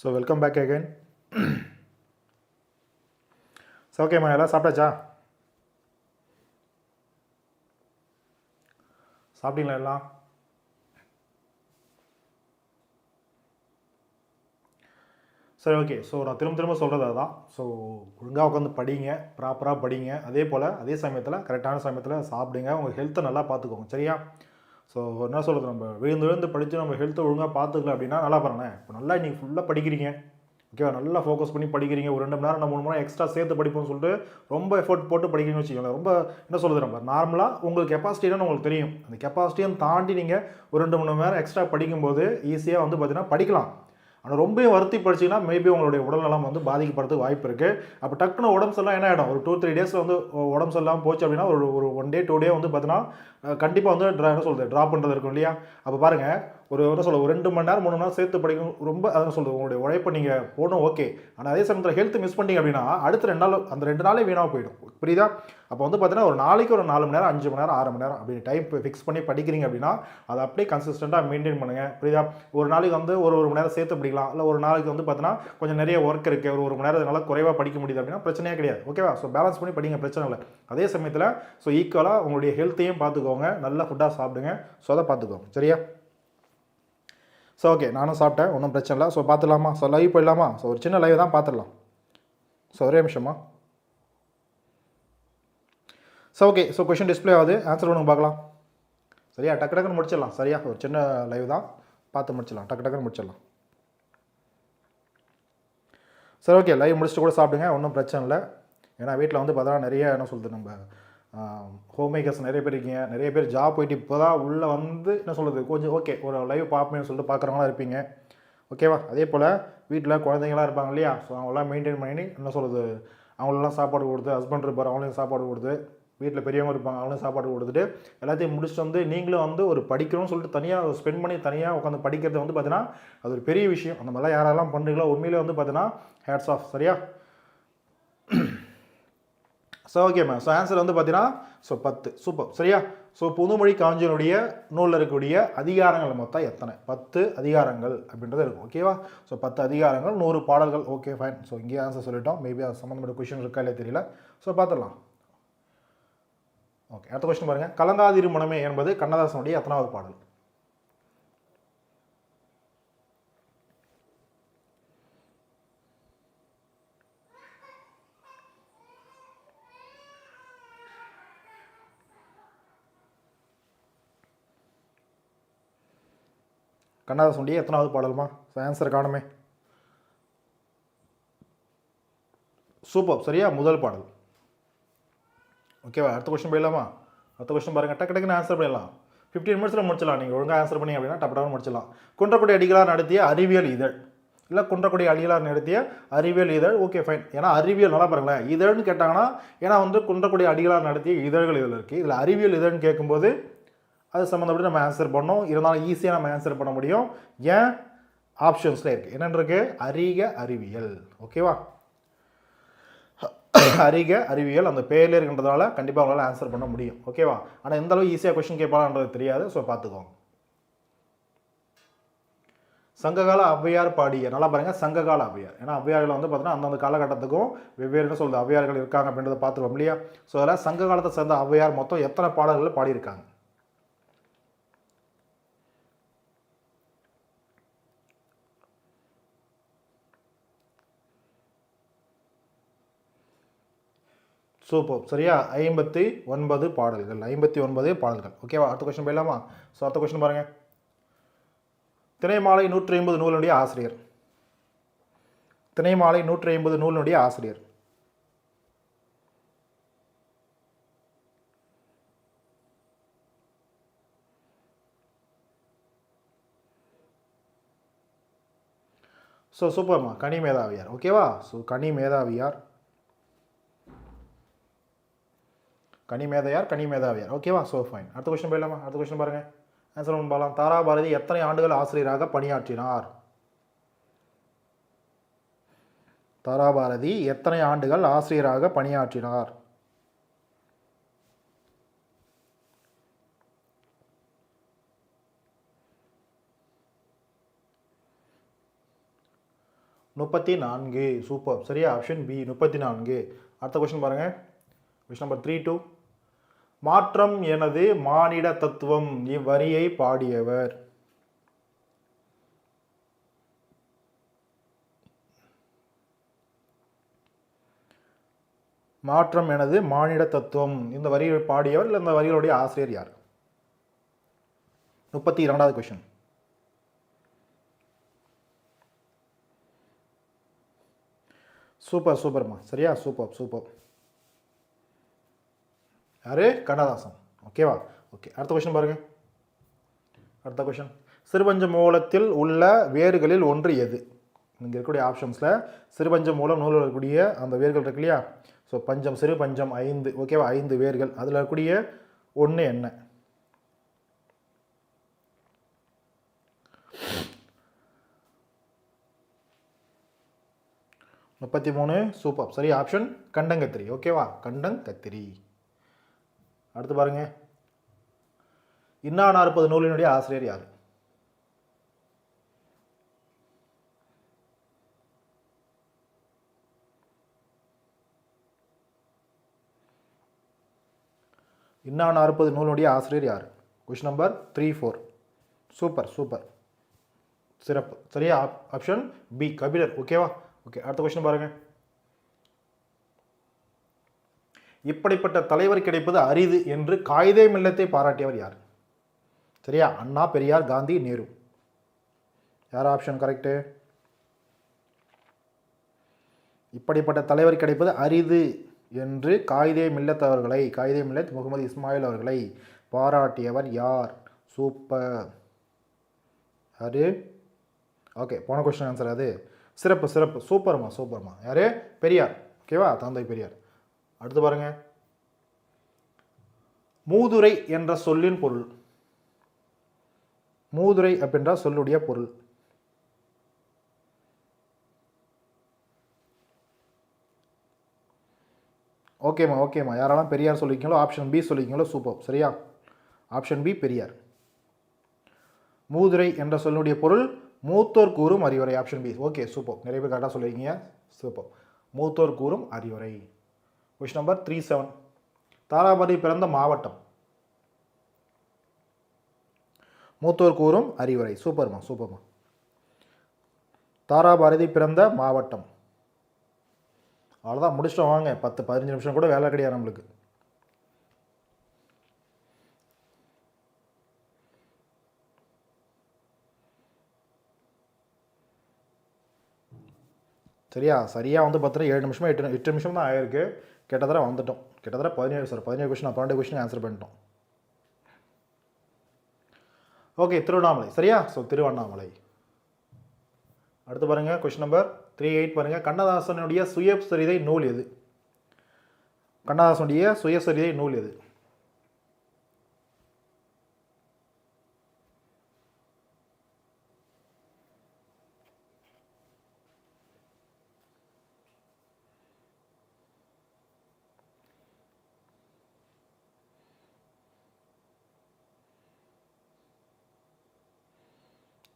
So welcome back again so ஓகேம்மா எல்லாம் சாப்பிட்டாச்சா சாப்பிட்டீங்களா எல்லாம்? சரி ஓகே ஸோ நான் திரும்ப திரும்ப சொல்கிறது அதுதான். ஸோ ஒழுங்காக உட்காந்து படிங்க ப்ராப்பராக படிங்க. அதே போல் அதே சமயத்தில் கரெக்டான சமயத்தில் சாப்பிடுங்க. உங்கள் ஹெல்த்தை நல்லா பார்த்துக்கோங்க சரியா? ஸோ என்ன சொல்கிறது நம்ம விழுந்து விழுந்து படித்து நம்ம ஹெல்த்தை ஒழுங்காக பார்த்துக்கல அப்படின்னா நல்லா பாருங்களேன். இப்போ நல்லா நீங்கள் ஃபுல்லாக படிக்கிறீங்க. ஓகேவா நல்லா ஃபோக்கஸ் பண்ணி படிக்கிறீங்க. ஒரு ரெண்டு மணி நேரம் மூணு மணி நேரம் எக்ஸ்ட்ரா சேர்த்து படிப்போம்னு சொல்லிட்டு ரொம்ப எஃபோர்ட் போட்டு படிக்கிறீங்கன்னு வச்சுக்கோங்களேன். ரொம்ப என்ன சொல்கிறது நம்ம நார்மலாக உங்களுக்கு கெப்பாசிட்டி உங்களுக்கு தெரியும். அந்த கெப்பாசிட்டியும் தாண்டி நீங்கள் ஒரு ரெண்டு மூணு மணி நேரம் எக்ஸ்ட்ரா படிக்கும்போது ஈஸியாக வந்து பார்த்தீங்கன்னா படிக்கலாம். ஆனால் ரொம்பவே வருத்தி படிச்சிங்கன்னா மேபி உங்களுடைய உடல்நலம் வந்து பாதிக்கப்படுறதுக்கு வாய்ப்பு இருக்குது அப்போ டக்குன்னு உடம்பு சரியில்லாம் என்ன ஆகிடும் ஒரு டூ த்ரீ டேஸில் வந்து உடம்பு சரியில்லாமல் போச்சு அப்படின்னா ஒரு ஒரு ஒன் டே டூ டே வந்து பார்த்தீங்கன்னா கண்டிப்பாக வந்து ட்ரா என்ன சொல்கிறது ட்ராப் பண்ணுறது இருக்கும் இல்லையா? அப்போ பாருங்கள் ஒரு என்ன சொல்ல ஒரு ரெண்டு மணி நேரம் மூணு மணி நேரம் சேர்த்து படிக்கணும். ரொம்ப அதான் சொல்கிறது உங்களுடைய உழைப்பை நீங்கள் போடணும் ஓகே ஆனால் அதே சமயத்தில் ஹெல்த் மிஸ் பண்ணிங்க அப்படின்னா அடுத்த ரெண்டு நாள் அந்த ரெண்டு நாளே வீணாக போயிடும். புரியுதா? அப்போ வந்து பார்த்தீங்கன்னா ஒரு நாளைக்கு ஒரு நாலு மணி நேரம் அஞ்சு மணி நேரம் ஆறு மணி நேரம் அப்படி டைம் ஃபிக்ஸ் பண்ணி படிக்கிறீங்க அப்படின்னா அதை அப்படியே கன்சிஸ்டண்ட்டாக மெயின்டைன் பண்ணுங்கள் புரியுதா? ஒரு நாளைக்கு வந்து ஒரு ஒரு மணி நேரம் சேர்த்து படிக்கலாம். இல்லை ஒரு நாளைக்கு வந்து பார்த்தீங்கன்னா கொஞ்சம் நிறைய ஒர்க் இருக்குது ஒரு ஒரு மணி நேரம் அதனால் குறைவாக படிக்க முடியுது அப்படின்னா பிரச்சனையே கிடையாது. ஓகேவா ஸோ பேலன்ஸ் பண்ணி படிங்க பிரச்சனை இல்லை. அதே சமயத்தில் ஸோ ஈக்குவலாக உங்களுடைய ஹெல்த்தையும் பார்த்துக்கோங்க நல்ல ஃபுட்டாக சாப்பிடுங்க. ஸோ அதை பார்த்துக்கோங்க சரியா? ஸோ ஓகே நானும் சாப்பிட்டேன் ஒன்றும் பிரச்சனை இல்லை. ஸோ பார்த்துலாமா ஸோ லைவ் போயிடலாமா? ஸோ ஒரு சின்ன லைவ் தான் பார்த்துடலாம். ஸோ ஒரே நிமிஷமா so okay so question display ஆகுது. ஆன்சர் ஒன்று பார்க்கலாம். சரியா? டக்கு டக்குன்னு முடிச்சிடலாம். சரியா? ஒரு சின்ன லைவ் தான். பார்த்து முடிச்சிடலாம். டக்கு டக்குன்னு முடிச்சிடலாம். சரி ஓகே லைவ் முடிச்சுட்டு கூட சாப்பிடுங்க. ஒன்றும் பிரச்சனை இல்லை. ஏன்னா வீட்டில் வந்து பார்த்தா நிறைய என்ன சொல்கிறது நம்ம ஹோம் மேக்கர்ஸ் நிறைய பேர் இருக்கீங்க நிறைய பேர் ஜாப் போயிட்டு இப்போ தான் உள்ளே வந்து என்ன சொல்கிறது கொஞ்சம் ஓகே ஒரு லைவ் பார்ப்பேன்னு சொல்லிட்டு பார்க்குறவங்களாம் இருப்பீங்க. ஓகேவா அதே போல் வீட்டில் குழந்தைங்களாம் இருப்பாங்க இல்லையா? ஸோ அவங்களாம் மெயின்டைன் பண்ணி என்ன சொல்கிறது அவங்களெல்லாம் சாப்பாடு கொடுத்து ஹஸ்பண்ட் இருப்பார் அவங்களையும் சாப்பாடு கொடுத்து வீட்டில் பெரியவங்க இருப்பாங்க அவங்களும் சாப்பாடு கொடுத்துட்டு எல்லாத்தையும் முடிச்சுட்டு வந்து நீங்களும் வந்து ஒரு படிக்கணும்னு சொல்லிட்டு தனியாக ஸ்பெண்ட் பண்ணி தனியாக உட்காந்து படிக்கிறது வந்து பார்த்தீங்கன்னா அது ஒரு பெரிய விஷயம். அந்த மாதிரிலாம் யாரெல்லாம் பண்ணுறீங்களோ உண்மையிலே வந்து பார்த்தீங்கன்னா ஹேட்ஸ் ஆஃப் சரியா? So okay ma'am so answer வந்து பார்த்தீங்கன்னா ஸோ பத்து. சூப்பர் சரியா? ஸோ புதுமொழி காஞ்சியனுடைய நூலில் இருக்கக்கூடிய அதிகாரங்கள் மொத்தம் எத்தனை? பத்து அதிகாரங்கள் அப்படின்றது இருக்கும். ஓகேவா ஸோ பத்து அதிகாரங்கள் நூறு பாடல்கள். ஓகே ஃபைன் ஸோ இங்கேயே ஆன்சர் சொல்லிட்டோம். மேபி அது சம்மந்தப்பட்ட கொஷின் இருக்கா இல்லையே தெரியல. ஸோ பார்த்துடலாம் ஓகே அடுத்த கொஸ்டின் பாருங்கள் கலங்காதிரு மனமே என்பது கண்ணதாசனுடைய எத்தனாவது பாடல்? கண்ணதாசனுடைய எத்தனாவது பாடலுமா? ஆன்சர் காணுமே. சூப்பர் சரியா? முதல் பாடல். ஓகேவா அடுத்த கொஸ்டின் போயிடலாமா? அடுத்த கொஸ்டின் பாருங்கள் டக்கு டக்குன்னு ஆன்சர் பண்ணிடலாம். ஃபிஃப்டீன் மினிட்ஸில் முடிச்சலாம் நீங்கள் ஒழுங்காக ஆன்சர் பண்ணி அப்படின்னா டப்பு டப்பு முடிச்சலாம் குன்றக்குடி அடிகளார் நடத்திய அறிவியல் இதழ். இல்லை குன்றக்குடி அடிகளார் நடத்திய அறிவியல் இதழ். ஓகே ஃபைன் ஏன்னா அறிவியல் நல்லா பாருங்களேன். இதழ்னு கேட்டாங்கன்னா ஏன்னா வந்து குன்றக்குடி அடிகளார் நடத்திய இதழ்கள் இதில் இருக்குது இதில் அறிவியல் இதழ்னு கேட்கும்போது அது சம்மந்தப்பட்டு நம்ம ஆன்சர் பண்ணோம். இருந்தாலும் ஈஸியாக நம்ம ஆன்சர் பண்ண முடியும். ஏன்? ஆப்ஷன்ஸில் இருக்குது என்னென்னு இருக்குது அறிக அறிவியல். ஓகேவா அறிக அறிவியல் அந்த பேரில் இருக்கின்றதால கண்டிப்பாக அவங்களால ஆன்சர் பண்ண முடியும். ஓகேவா ஆனால் எந்த அளவு ஈஸியாக கொஷின் கேட்பாங்கன்றது தெரியாது. ஸோ பார்த்துக்கோங்க. சங்ககால ஔவையார் பாடிய நல்லா பாருங்கள் சங்ககால ஔவையார் ஏன்னா ஔவையார்கள் வந்து பார்த்தீங்கன்னா அந்தந்த காலகட்டத்துக்கும் வெவ்வேறுன்னு சொல்லுது ஔவையார்கள் இருக்காங்க அப்படின்றத பார்த்துருவோம் இல்லையா? ஸோ அதில் சங்க காலத்தை சேர்ந்த ஔவையார் மொத்தம் எத்தனை பாடல்கள் பாடியிருக்காங்க? சூப்பர். சரியா? ஐம்பத்தி ஒன்பது பாடல்கள். ஐம்பத்தி ஒன்பது பாடல்கள். ஓகேவா அடுத்த கொஸ்டின் போயிடலாமா? ஸோ அடுத்த கொஸ்டின் பாருங்கள் திணைமாலை நூற்றி ஐம்பது நூலினுடைய ஆசிரியர். திணைமாலை நூற்றி ஐம்பது நூலினுடைய ஆசிரியர். ஸோ சூப்பர்மா. கனி மேதாவியார் ஓகேவா ஸோ கனி மேதாவியார் கனிமேதையார் கனிமேதாவியார். ஓகேவா ஸோ ஃபைன் அடுத்த கொஸ்டின் போயிடலாமா? அடுத்த கொஸ்டின் பாருங்கள் ஆன்சர் ஒன்று பார்க்கலாம். தாராபாரதி எத்தனை ஆண்டுகள் ஆசிரியராக பணியாற்றினார்? தாராபாரதி எத்தனை ஆண்டுகள் ஆசிரியராக பணியாற்றினார்? முப்பத்தி நான்கு சூப்பர் சரியா? ஆப்ஷன் பி முப்பத்தி நான்கு அடுத்த கொஸ்டின் பாருங்கள் கொஸ்டின் நம்பர் த்ரீ டூ மாற்றம் எனது மானிட தத்துவம். இவ்வரியை பாடியவர். மாற்றம் எனது மானிட தத்துவம். இந்த வரியை பாடியவர் இல்லை இந்த வரிகளுடைய ஆசிரியர் யார்? முப்பத்தி இரண்டாவது கொஷின் சூப்பர் சூப்பர்மா. சரியா? Super super. யாரு? கண்ணதாசன். ஓகேவா ஓகே அடுத்த கொஷின் பாருங்கள் அடுத்த கொஷின் சிறுபஞ்ச மூலத்தில் உள்ள வேர்களில் ஒன்று எது? இங்கே இருக்கக்கூடிய ஆப்ஷன்ஸில் சிறுபஞ்ச மூலம் நூலில் இருக்கக்கூடிய அந்த வேர்கள் இருக்கு இல்லையா? ஸோ பஞ்சம் சிறு பஞ்சம் ஐந்து ஓகேவா ஐந்து வேர்கள். அதில் இருக்கக்கூடிய ஒன்று என்ன? முப்பத்தி மூணு சூப்பர் சரி ஆப்ஷன் கண்டங்கத்திரி. ஓகேவா கண்டங்கத்திரி. அடுத்து பாருங்க. இன்னா நாற்பது நூலினுடைய ஆசிரியர் யார்? இன்னா நாற்பது நூலுடைய ஆசிரியர் யார்? Question number three four super super சிறப்பு. சரியா? ஆப்- ஆப்ஷன் பி கபிலர் ஓகேவா ஓகே அடுத்த கொஷின் பாருங்கள் இப்படிப்பட்ட தலைவர் கிடைப்பது அரிது என்று காயிதே மில்லத்தை பாராட்டியவர் யார்? சரியா? அண்ணா பெரியார் காந்தி நேரு. யார் ஆப்ஷன் கரெக்டு இப்படிப்பட்ட தலைவர் கிடைப்பது அரிது என்று காயிதே மில்லத் அவர்களை காயிதே மில்லத் முகமது இஸ்மாயில் அவர்களை பாராட்டியவர் யார்? சூப்பர். யாரு? ஓகே போன கொஸ்டின் ஆன்சர் அது. சிறப்பு சிறப்பு. சூப்பர்மா சூப்பர்மா. யாரு? பெரியார். ஓகேவா தந்தை பெரியார். அடுத்து பாருங்க. மூதுரை என்ற சொல்லின் பொருள். மூதுரை அப்படின்ற சொல்லுடைய பொருள். ஓகேம்மா ஓகேம்மா. யாரெல்லாம் பெரியார் சொல்லிக்கீங்களோ ஆப்ஷன் பி சொல்லிக்கீங்களோ சூப்பர் சரியா? Option B Periyar. மூதுரை என்ற சொல்லுடைய பொருள் மூத்தோர் கூறும் அறிவுரை. Option B. ஓகே சூப்பர் நிறைய பேர் கரெக்டாக சொல்லியிருக்கீங்க சூப்பர் மூத்தோர் கூறும் அறிவுரை. Question number three seven Tharabathi பிறந்த மாவட்டம். மூத்தோர் கூறும் அறிவுரை. சூப்பர்மா சூப்பர்மா. தாராபாரதி பிறந்த மாவட்டம். அவ்வளோதான் முடிச்சிட்டோம் வாங்க. பத்து பதினஞ்சு நிமிஷம் கூட வேலை கிடையாது நம்மளுக்கு. சரியா? சரியாக வந்து பார்த்தீங்கன்னா ஏழு நிமிஷமா எட்டு எட்டு நிமிஷம் தான் ஆயிருக்கு. கிட்டத்தட்ட வந்துட்டோம். கிட்டத்தட்ட பதினேழு சார் பதினேழு கொஷின் பன்னெண்டு கொஷின் ஆன்சர் பண்ணிட்டோம். ஓகே திருவண்ணாமலை. சரியா? ஸோ திருவண்ணாமலை. அடுத்து பாருங்கள் கொஸ்டின் நம்பர் த்ரீ எயிட் பாருங்கள் கண்ணதாசனுடைய சுயசரிதை நூல் எது? கண்ணதாசனுடைய சுயசரிதை நூல் எது?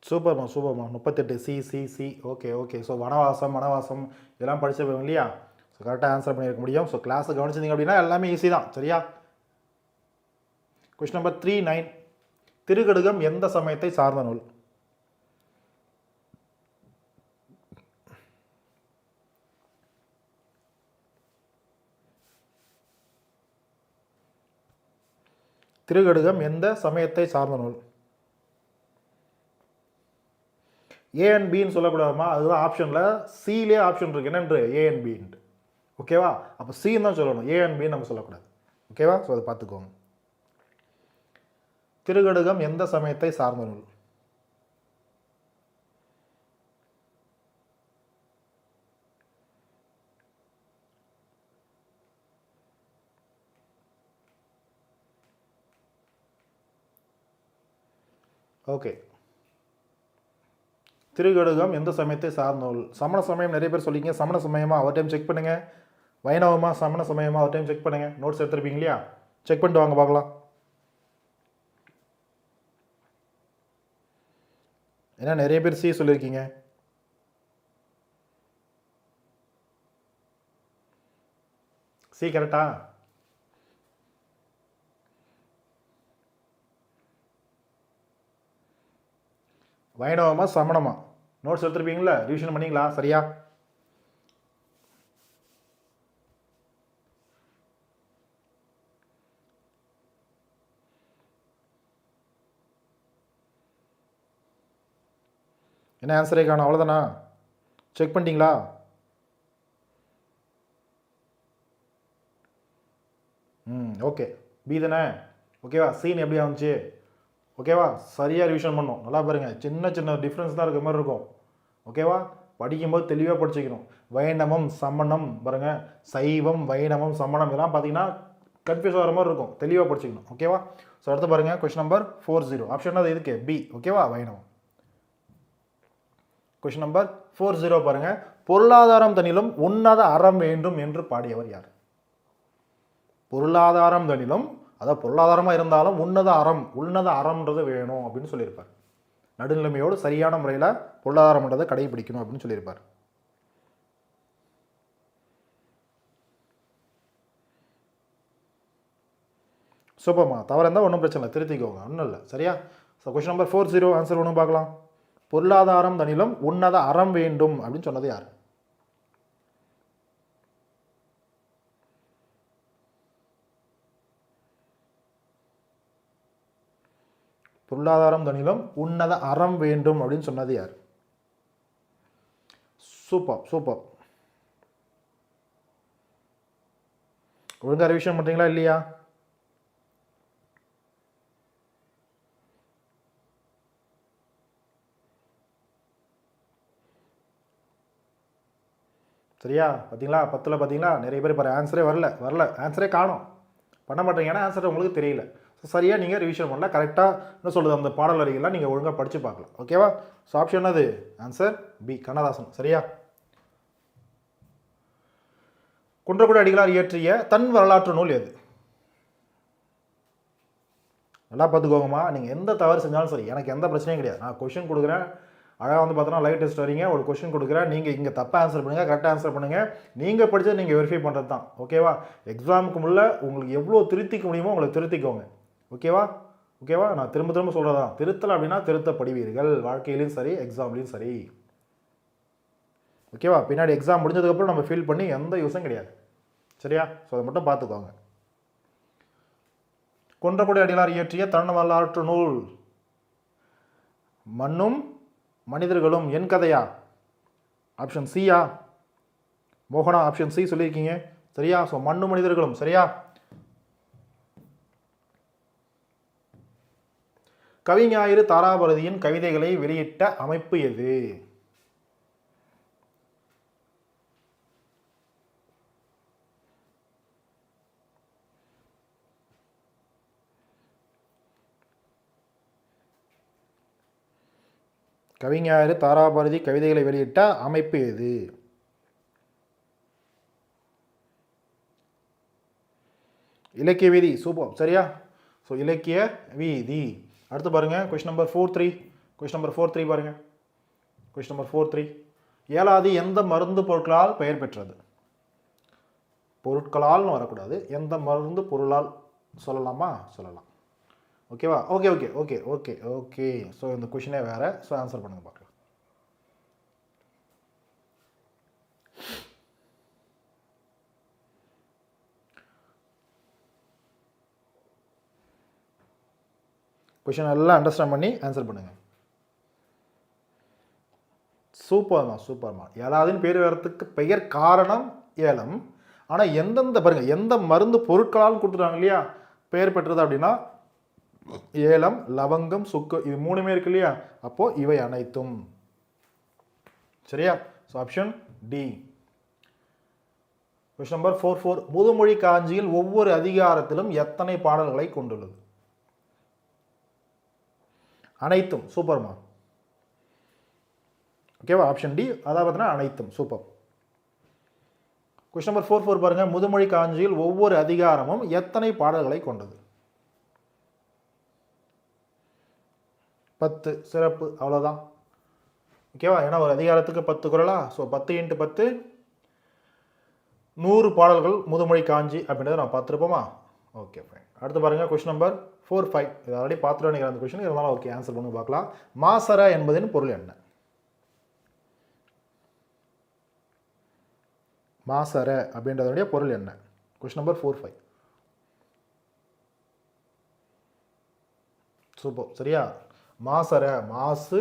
சூப்பர்மா சூப்பர்மா. முப்பத்தெட்டு C C C. Okay okay. So Vanavasam Vanavasam. இதெல்லாம் படிச்சிருப்போம் இல்லையா? ஸோ கரெக்டாக ஆன்சர் பண்ணியிருக்க முடியும். ஸோ கிளாஸை கவனிச்சிருந்தீங்க அப்படின்னா எல்லாமே ஈஸி தான். சரியா? Question number three nine Thirukkadugam எந்த சமயத்தை சார்ந்த நூல்? திருக்கடுகம் எந்த சமயத்தை சார்ந்த நூல்? ஏ அண்ட் பின்னு சொல்லக்கூடாதுமா அதுதான் ஆப்ஷனில் சிலே ஆப்ஷன் இருக்கு. என்னென்று? ஏ அண்ட் பின்ட்டு ஓகேவா அப்போ சின்னு தான் சொல்லணும். ஏ அண்ட் பின்னு நம்ம சொல்லக்கூடாது. ஓகேவா ஸோ அதை பார்த்துக்கோங்க. திருகடுகம் எந்த சமயத்தை சார்ந்த நூல் ஓகே திருக்கடுகம் எந்த சமயத்தை சார்ந்தோல்? சமண சமயம் நிறைய பேர் சொல்லிங்க சமண சமயமாக அவர் டைம் செக் பண்ணுங்கள் வைணவமாக சமண சமயமாக அவர் டைம் செக் பண்ணுங்கள் நோட்ஸ் எடுத்துருப்பீங்க இல்லையா? செக் பண்ணிட்டு வாங்க பார்க்கலாம். ஏன்னா நிறைய பேர் சி சொல்லியிருக்கீங்க சி கரெக்டாக வைணவமா சமணமா? நோட்ஸ் எடுத்துருப்பீங்களா ரிவிஷன் பண்ணிங்களா? சரியா? என்ன ஆன்சரே காணும்? அவ்வளோதானா செக் பண்ணிட்டீங்களா? ம் ஓகே பி தானே? ஓகேவா சீன் எப்படி ஆகுச்சு ஓகேவா? சரியாக ரிவிஷன் பண்ணும் நல்லா பாருங்கள் சின்ன சின்ன டிஃப்ரென்ஸ் தான் இருக்க மாதிரி இருக்கும். ஓகேவா? படிக்கும்போது தெளிவாக படிச்சுக்கணும். வைணவம் சமணம் பாருங்கள் சைவம் வைணவம் சமணம் இதெல்லாம் பார்த்தீங்கன்னா கன்ஃபியூஸ் ஆகிற மாதிரி இருக்கும். தெளிவாக படிச்சுக்கணும். ஓகேவா? ஸோ அடுத்து பாருங்கள் question number four zero option அது இதுக்கு பி ஓகேவா? வைணவம். கொஸ்டின் நம்பர் ஃபோர் ஜீரோ பாருங்கள் பொருளாதாரம் தனிலும் உன்னத அறம் வேண்டும் என்று பாடியவர் யார்? பொருளாதாரம் தனிலும் அதாவது பொருளாதாரமாக இருந்தாலும் உன்னத அறம் உன்னத அறம்ன்றது வேணும் அப்படின்னு சொல்லியிருப்பார். நடுநிலைமையோடு சரியான முறையில் பொருளாதாரம்ன்றதை கடைபிடிக்கணும் அப்படின்னு சொல்லியிருப்பார். சூப்பர்மா தவறு இருந்தால் ஒன்றும் பிரச்சனை இல்லை திருத்திக்கோங்க. ஒன்றும் இல்லை சரியா? So question number four zero answer ஒன்றும் பார்க்கலாம். பொருளாதாரம் தனிலும் உன்னத அறம் வேண்டும் அப்படின்னு சொன்னது யார்? பொருளாதாரம் தனிலும் உன்னத அறம் வேண்டும் அப்படின்னு சொன்னது யார்? Super super. ஒழுங்கா ரிவிஷன் பண்ணுறீங்களா இல்லையா? சரியா? பார்த்தீங்களா பத்தில் பார்த்தீங்களா நிறைய பேர் பாரு ஆன்சரே வரல வரல. ஆன்சரே காணும். பண்ண மாட்டேங்க. ஏன்னா ஆன்சர் உங்களுக்கு தெரியல. சரியாக நீங்கள் ரிவிஷன் பண்ணல. கரெக்டாக என்ன சொல்கிறது அந்த பாடல் வரிகள்லாம் நீங்கள் ஒழுங்காக படித்து பார்க்கலாம். ஓகேவா ஸோ ஆப்ஷன் அது ஆன்சர் பி கண்ணதாசன். சரியா? குன்றக்குடி அடிகளார் இயற்றிய தன் வரலாற்று நூல் எது? நல்லா பார்த்துக்கோங்கம்மா. நீங்கள் எந்த தவறு செஞ்சாலும் சரி எனக்கு எந்த பிரச்சனையும் கிடையாது. நான் கொஷின் கொடுக்குறேன். அழகாக வந்து பார்த்தோன்னா லைவ் டெஸ்ட் வரீங்க. ஒரு கொஷின் கொடுக்குறேன். நீங்கள் இங்கே தப்பாக ஆன்சர் பண்ணுங்கள் கரெக்டாக ஆன்சர் பண்ணுங்கள் நீங்கள் படித்தது நீங்கள் வெரிஃபை பண்ணுறது தான் ஓகேவா எக்ஸாமுக்கு முள்ள உங்களுக்கு எவ்வளோ திருத்திக்க முடியுமோ உங்களை திருத்திக்கோங்க. ஓகேவா? ஓகேவா? நான் திரும்ப திரும்ப சொல்கிறதா திருத்தல் அப்படின்னா திருத்தப்படுவீர்கள். வாழ்க்கையிலையும் சரி எக்ஸாம்லேயும் சரி. ஓகேவா? பின்னாடி எக்ஸாம் முடிஞ்சதுக்கப்புறம் நம்ம ஃபீல் பண்ணி எந்த யூஸும் கிடையாது. சரியா? ஸோ அதை மட்டும் பார்த்துக்கோங்க. கொன்றக்குடி அடிகளார் இயற்றிய தருண வரலாற்று நூல். மண்ணும் மனிதர்களும் என் கதையா? ஆப்ஷன் சியா மோகனா ஆப்ஷன் சி சொல்லியிருக்கீங்க. சரியா? ஸோ மண்ணும் மனிதர்களும் சரியா? கவிஞாயிறு தாராபரதியின் கவிதைகளை வெளியிட்ட அமைப்பு எது? கவிஞாயிறு தாராபாரதி கவிதைகளை வெளியிட்ட அமைப்பு எது? இலக்கிய வீதி சூப்பர் சரியா? ஸோ இலக்கிய வீதி. அடுத்து பாருங்கள் question number four three question number four three பாருங்க. கொஸ்டின் நம்பர் ஃபோர் த்ரீ ஏழாவது எந்த மருந்து பொருட்களால் பெயர் பெற்றது? பொருட்களால்னு வரக்கூடாது. எந்த மருந்து பொருளால் சொல்லலாமா? சொல்லலாம். ஓகேவா okay okay okay okay okay so இந்த கொஷினே வேறு. ஸோ ஆன்சர் பண்ணுங்க பார்க்கலாம் கொஷின் எல்லாம் அண்டர்ஸ்டாண்ட் பண்ணி ஆன்சர் பண்ணுங்கள் சூப்பர்மா சூப்பர்மா ஏழாவதுன்னு பேர் வரத்துக்கு பெயர் காரணம் ஏலம். ஆனால் எந்தெந்த பாருங்கள் எந்த மருந்து பொருட்களாலும் கொடுத்துட்டாங்க இல்லையா? பெயர் பெற்றது அப்படின்னா ஏலம் லவங்கம் சுக்கு இது மூணுமே இருக்கு இல்லையா? அப்போது இவை அனைத்தும். சரியா? So option D question number four four முதுமொழி காஞ்சியில் ஒவ்வொரு அதிகாரத்திலும் எத்தனை பாடல்களை கொண்டுள்ளது? அனைத்தும் சூப்பர்மா ஓகேவா ஆப்ஷன் டி அதாவது பார்த்தீங்கன்னா அனைத்தும் super question number four four பாருங்கள் முதுமொழி காஞ்சியில் ஒவ்வொரு அதிகாரமும் எத்தனை பாடல்களை கொண்டது? பத்து சிறப்பு அவ்வளோதான் ஓகேவா ஏன்னா ஒரு அதிகாரத்துக்கு பத்து குரலா ஸோ பத்து இன்ட்டு பத்து நூறு பாடல்கள் முதுமொழி காஞ்சி அப்படின்றத நான் பார்த்துருப்போமா? ஓகே ஃபைன் அடுத்து பாருங்கள் கொஷின் நம்பர் ஃபோர் ஃபைவ் இது ஆல்ரெடி பார்த்துட்டு நினைக்கிற அந்த கொஷின் இருந்தாலும் ஓகே ஆன்சர் பண்ணி பார்க்கலாம். மாசர என்பதின் பொருள் என்ன? மாசர அப்படின்றதுடைய பொருள் என்ன? Question number four five super சரியா? மாசர மாசு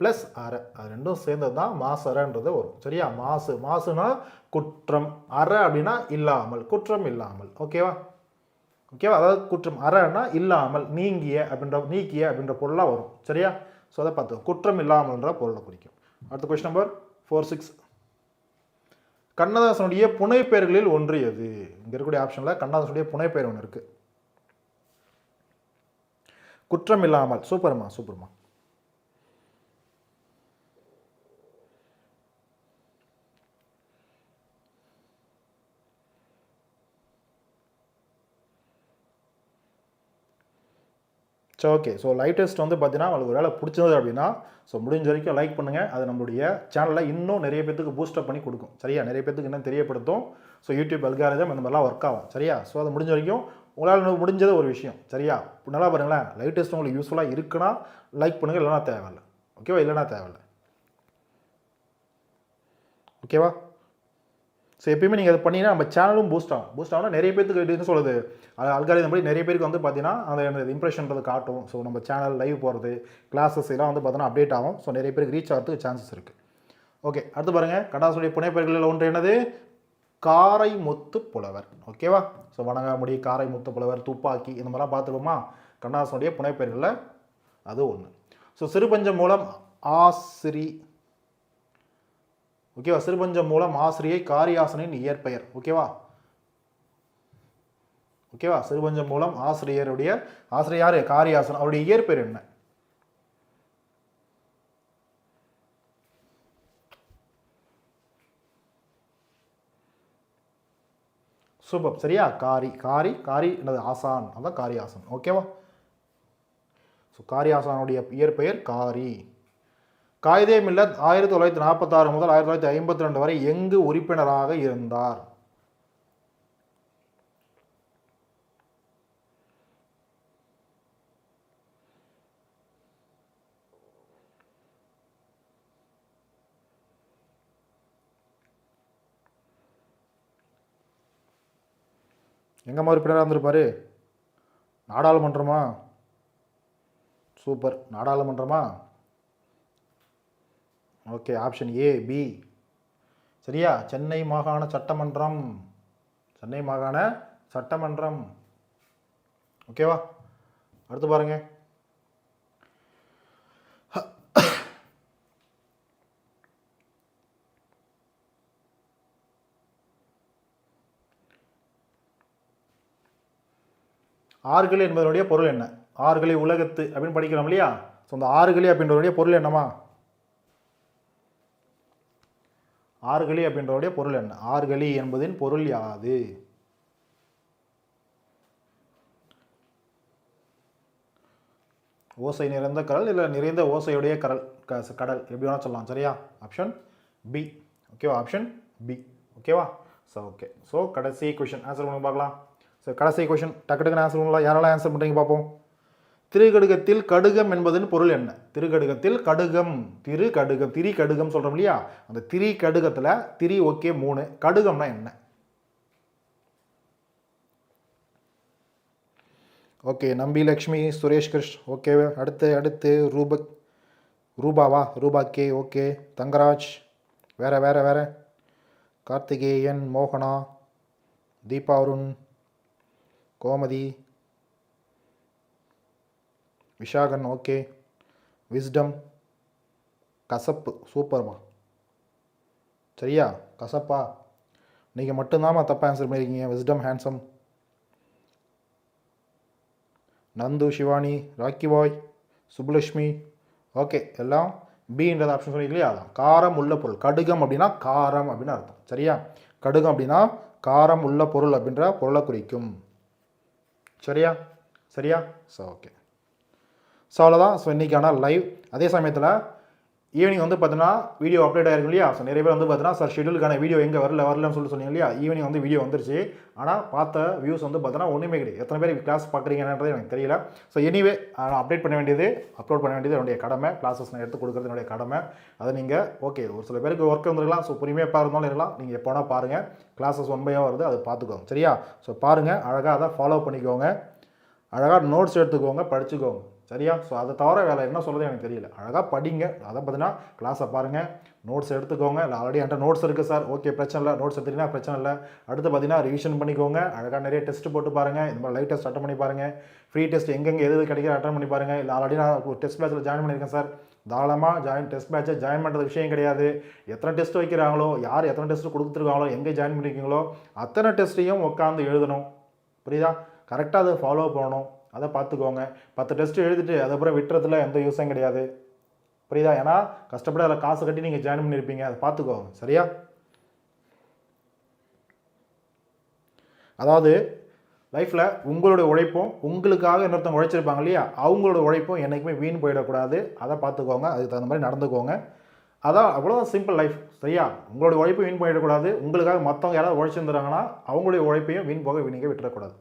ப்ளஸ் அரை அது ரெண்டும் சேர்ந்தது தான் மாசரன்றது வரும். சரியா? மாசு மாசுனா குற்றம். அரை அப்படின்னா இல்லாமல் குற்றம் இல்லாமல். ஓகேவா ஓகேவா அதாவது குற்றம். அறன்னா இல்லாமல் நீங்கிய அப்படின்ற நீக்கிய அப்படின்ற பொருளாக வரும். சரியா? ஸோ அதை பார்த்து குற்றம் இல்லாமல்ன்ற பொருளை குறிக்கும். அடுத்த கொஸ்டின் நம்பர் ஃபோர் சிக்ஸ் கண்ணதாசனுடைய புனைப்பெயர்களில் ஒன்று எது? இங்கே இருக்கக்கூடிய ஆப்ஷனில் கண்ணதாசனுடைய புனைப்பெயர் ஒன்று இருக்குது குற்றம் இல்லாமல். சூப்பர்மா சூப்பர்மா so okay so live test வந்து பார்த்தீங்கன்னா உங்களுக்கு ஒரு வேலை பிடிச்சது அப்படின்னா ஸோ முடிஞ்ச வரைக்கும் லைக் பண்ணுங்கள் அது நம்மளுடைய சேனலில் இன்னும் நிறைய பேத்துக்கு பூஸ்டப் பண்ணி கொடுக்கும். சரியா? நிறைய பேத்துக்கு இன்னும் தெரியப்படுத்தும். ஸோ யூடியூப் அல்காரிதம் இந்த மாதிரிலாம் ஒர்க் ஆகும். சரியா? ஸோ அது முடிஞ்ச வரைக்கும் உங்களால் முடிஞ்சது ஒரு விஷயம். சரியா? நல்லா பாருங்களேன். லைவ் டெஸ்ட் உங்களுக்கு யூஸ்ஃபுல்லாக இருக்குன்னா லைக் பண்ணுங்கள் இல்லைனா தேவையில்லை. ஓகேவா இல்லைனா தேவையில்லை. ஓகேவா ஸோ எப்பயுமே நீங்கள் அதை பண்ணிங்கன்னா நம்ம சேனலும் பூஸ்ட் ஆகும். பூஸ்ட் ஆகும்னா நிறைய பேருக்கு இதுன்னு சொல்லுது அது அல்காரிதம் படி நிறைய பேருக்கு வந்து பார்த்தீங்கன்னா அந்த இம்ப்ரெஷன்றது காட்டும். ஸோ நம்ம சேனல் லைவ் போகிறது கிளாஸஸ் எல்லாம் வந்து பார்த்தீங்கன்னா அப்டேட் ஆகும். ஸோ நிறைய பேருக்கு ரீச் ஆகிறதுக்கு சான்சஸ் இருக்குது ஓகே அடுத்து பாருங்கள் கடாசுடைய புனைப்பெயர்களில் ஒன்று என்னது? காரை முத்து புலவர். ஓகேவா ஸோ வணங்காமுடி காரை முத்து புலவர் துப்பாக்கி இந்த மாதிரிலாம் பார்த்துருப்போமா கண்ணாசனுடைய புனைப்பெயர்களில் அது ஒன்று ஸோ சிறுபஞ்சம் மூலம் ஆசிரி ஓகேவா? சிறுபஞ்சம் மூலம் ஆசிரியை காரியாசனின் இயற்பெயர். ஓகேவா? ஓகேவா? சிறுபஞ்சம் மூலம் ஆசிரியருடைய ஆசிரியர் யாரு? காரியாசன். அவருடைய இயற்பெயர் என்ன? சூப்பர். சரியா? காரி காரி காரி என்னது? ஆசான். அதான் காரியாசன். ஓகேவா? ஸோ காரியாசானுடைய இயற்பெயர் காரி. காயிதே மில்லத் ஆயிரத்தி தொள்ளாயிரத்தி நாற்பத்தாறு முதல் ஆயிரத்தி தொள்ளாயிரத்தி ஐம்பத்தி ரெண்டு வரை எங்கு உறுப்பினராக இருந்தார்? எங்கம்மா உறுப்பினராக இருந்திருப்பாரு? நாடாளுமன்றமா? சூப்பர். நாடாளுமன்றமா? ஓகே ஆப்ஷன் ஏ பி சரியா? சென்னை மாகாண சட்டமன்றம். சென்னை மாகாண சட்டமன்றம். ஓகேவா அடுத்து பாருங்க. ஆறுகளி என்பதனுடைய பொருள் என்ன? ஆறுகளை உலகத்து அப்படின்னு படிக்கிறோம் இல்லையா? ஸோ அந்த ஆறுகளி அப்படின்றதுடைய பொருள் என்னமா ஆறுகளி அப்படின்றவுடைய பொருள் என்ன? ஆறுகளி என்பதின் பொருள் யாது? ஓசை நிறைந்த கடல் இல்லை நிறைந்த ஓசையுடைய கடல் க- கடல் எப்படி வேணால் சொல்லலாம். சரியா? ஆப்ஷன் பி ஓகேவா ஆப்ஷன் பி ஓகேவா ஸோ ஓகே ஸோ கடைசி கொஷின் ஆன்சர் பண்ணி பார்க்கலாம். ஸோ கடைசி கொஷின் டக்கு டக்குன்னு ஆன்சர் பண்ணலாம் யாரெல்லாம் ஆன்சர் பண்ணுறீங்க பார்ப்போம். திருக்கடுகத்தில் கடுகம் என்பதன் பொருள் என்ன? திருக்கடுகத்தில் கடுகம் திரு கடுகம் திரி கடுகம் சொல்கிறோம் இல்லையா? அந்த திரி கடுகத்தில் திரி ஓகே மூணு. கடுகம்னா என்ன? ஓகே நம்பி லக்ஷ்மி சுரேஷ் கிருஷ். ஓகே அடுத்து அடுத்து ரூபக் ரூபாவா? ரூபா கே ஓகே. தங்கராஜ் வேற வேற வேற. கார்த்திகேயன் மோகனா தீபா அருண் கோமதி விஷாகன் ஓகே. விஸ்டம் கசப்பு சூப்பர்மா. சரியா? கசப்பா? நீங்கள் மட்டும்தாம்மா தப்பாக ஆன்சர் பண்ணியிருக்கீங்க Wisdom handsome Nandhu Shivani Rocky Bhai Subbulakshmi. Okay எல்லாம் பின்றது ஆப்ஷன் சொன்னீங்க அதான். காரம் உள்ள பொருள். கடுகம் அப்படின்னா காரம் அப்படின்னு அர்த்தம். சரியா? கடுகம் அப்படின்னா காரம் உள்ள பொருள் அப்படின்ற பொருளை குறிக்கும். சரியா? சரியா? ஸோ ஓகே ஸோ அவ்வளோதான் ஸோ இன்றைக்கான லைவ் அதே சமயத்தில் ஈவினிங் வந்து பார்த்தீங்கன்னா வீடியோ அப்டேட் ஆயிருக்கும் இல்லையா? ஸோ நிறைய பேர் வந்து பார்த்தீங்கன்னா சார் ஷெடியூலுக்கான வீடியோ எங்கே வரல வரலன்னு சொல்லி சொன்னீங்க இல்லையா? ஈவினிங் வந்து வீடியோ வந்துருச்சு. ஆனால் பார்த்த வியூஸ் வந்து பார்த்தீங்கன்னா ஒன்றுமே கிடையாது. எத்தனை பேர் கிளாஸ் பார்க்குறீங்கன்றது எனக்கு தெரியல. ஸோ எனிவே நான் அப்டேட் பண்ண வேண்டியது அப்லோட் பண்ண வேண்டியது என்னுடைய கடமை. கிளாஸஸ் நான் எடுத்து கொடுக்குறது என்னுடைய கடமை. அதை நீங்கள் ஓகே ஒரு சில பேருக்கு ஒர்க் வந்துருக்கலாம். ஸோ பொறுமையாக பாருந்தாலும் இருக்கலாம். நீங்கள் எப்போனா பாருங்கள் கிளாஸஸ் ஒன்பையாக வருது அதை பார்த்துக்கோங்க. சரியா? ஸோ பாருங்கள் அழகாக அதை ஃபாலோ பண்ணிக்கோங்க. அழகாக நோட்ஸ் எடுத்துக்கோங்க படிச்சுக்கோங்க. சரியா? ஸோ அதை தவிர வேலை என்ன சொல்கிறது எனக்கு தெரியல. அழகாக படிங்க. அதை பார்த்தீங்கன்னா கிளாஸை பாருங்கள் நோட்ஸ் எடுத்துக்கோங்க. இல்லை ஆல்ரெடி என்கிட்ட நோட்ஸ் இருக்குது சார் ஓகே பிரச்சனை இல்லை. நோட்ஸ் எடுத்துக்கிட்டீங்கன்னா பிரச்சனை இல்லை. அடுத்து பார்த்தீங்கன்னா ரிவிஷன் பண்ணிக்கோங்க. அழகாக நிறைய டெஸ்ட் போட்டு பாருங்கள் இந்த மாதிரி லைவ் டெஸ்ட் அட்டன் பண்ணி பாருங்கள் ஃப்ரீ டெஸ்ட் எங்கெங்கே எது எது கிடைக்கிற அட்டன் பண்ணி பாருங்கள் இல்லை ஆல்ரெடி நான் ஒரு டெஸ்ட் பேட்சில் ஜாயின் பண்ணியிருக்கேன் சார் தாராளமாக ஜாயின் டெஸ்ட் மேட்ச்சை ஜாயின் பண்ணுறது விஷயம் கிடையாது. எத்தனை டெஸ்ட் வைக்கிறாங்களோ யார் எத்தனை டெஸ்ட் கொடுத்துருக்காங்களோ எங்கே ஜாயின் பண்ணியிருக்கீங்களோ அத்தனை டெஸ்ட்டையும் உட்காந்து எழுதணும். புரியுதா? கரெக்டாக அதை ஃபாலோ பண்ணணும். அதை பார்த்துக்கோங்க. பத்து டெஸ்ட் எழுதிட்டு அதுக்கப்புறம் விட்டுறதுல எந்த யூஸும் கிடையாது. புரியுதா? ஏன்னா கஷ்டப்பட்டு அதில் காசு கட்டி நீங்கள் ஜாயின் பண்ணியிருப்பீங்க. அதை பார்த்துக்கோங்க. சரியா? அதாவது லைஃப்பில் உங்களுடைய உழைப்பும் உங்களுக்காக இன்னொருத்தவங்க உழைச்சிருப்பாங்க இல்லையா? அவங்களோட உழைப்பும் என்றைக்குமே வீண் போயிடக்கூடாது. அதை பார்த்துக்கோங்க. அதுக்கு தகுந்த மாதிரி நடந்துக்கோங்க. அதான் அவ்வளோதான் சிம்பிள் லைஃப் சரியா? உங்களுடைய உழைப்பு வீண் போயிடக்கூடாது. உங்களுக்காக மற்றவங்க யாராவது உழைச்சிருந்துறாங்கன்னா அவங்களுடைய உழைப்பையும் வீண் போக வீணிக்க விட்டுறக்கூடாது.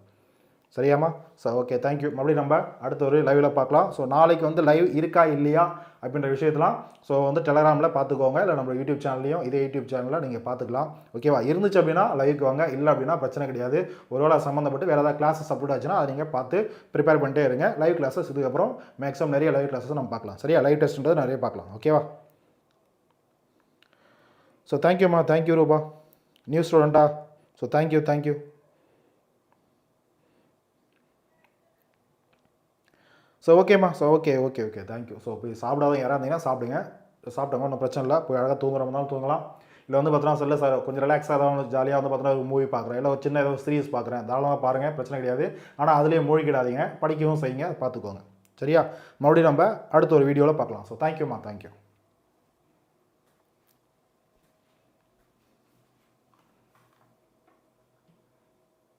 சரியாம்மா? ஸோ ஓகே தேங்க்யூ மறுபடியும் நம்ம அடுத்த ஒரு லைவில் பார்க்கலாம். ஸோ நாளைக்கு வந்து லைவ் இருக்கா இல்லையா அப்படின்ற விஷயத்தெலாம் ஸோ வந்து டெலகிராமில் பார்த்துக்கோங்க. இல்லை நம்ம யூடியூப் சேனல்லையும் இதே யூடியூப் சேனலில் நீங்கள் பார்த்துக்கலாம். ஓகேவா இருந்துச்சு அப்படின்னா லைவுக்கு வாங்க. இல்லை அப்படின்னா பிரச்சனை கிடையாது. ஒருவேளை சம்மந்தப்பட்டு வேறு ஏதாவது கிளாஸஸ் அப்லோட் ஆச்சுன்னா அதை நீங்கள் பார்த்து ப்ரிப்பேர் பண்ணிட்டே இருங்க. லைவ் கிளாஸஸ் இதுக்கப்புறம் மேக்ஸிமம் நிறைய லைவ் கிளாஸஸ் நம்ம பார்க்கலாம். சரியா? லைவ் டெஸ்ட்ன்றது நிறைய பார்க்கலாம். ஓகேவா ஸோ தேங்க்யூம்மா thank you Rupa. New ஸ்டூடெண்ட்டா so thank you thank you so ஓகேம்மா so okay okay okay thank you so போய் சாப்பிடாத யாராக இருந்தீங்கன்னா சாப்பிடுங்க. சாப்பிட்டவங்க ஒன்றும் பிரச்சனை இல்லை. போய் அழகாக தூங்குற மாதிரி தூங்கலாம். இல்லை வந்து பார்த்தோன்னா சொல்ல சார் கொஞ்சம் ரிலாக்ஸாக ஏதாவது ஜாலியாக வந்து பார்த்தோன்னா ஒரு மூவி பார்க்குறேன். இல்லை ஒரு சின்ன ஏதோ சீரிஸ் பார்க்குறேன். தாராளமாக பாருங்கள் பிரச்சனை கிடையாது. ஆனால் அதுலேயே மூழ்கிடாதீங்க. படிக்கவும் செய்யுங்க. பார்த்துக்கோங்க. சரியா? மறுபடியும் நம்ம அடுத்த ஒரு வீடியோவில் பார்க்கலாம். ஸோ தேங்க்யூம்மா தேங்க்யூ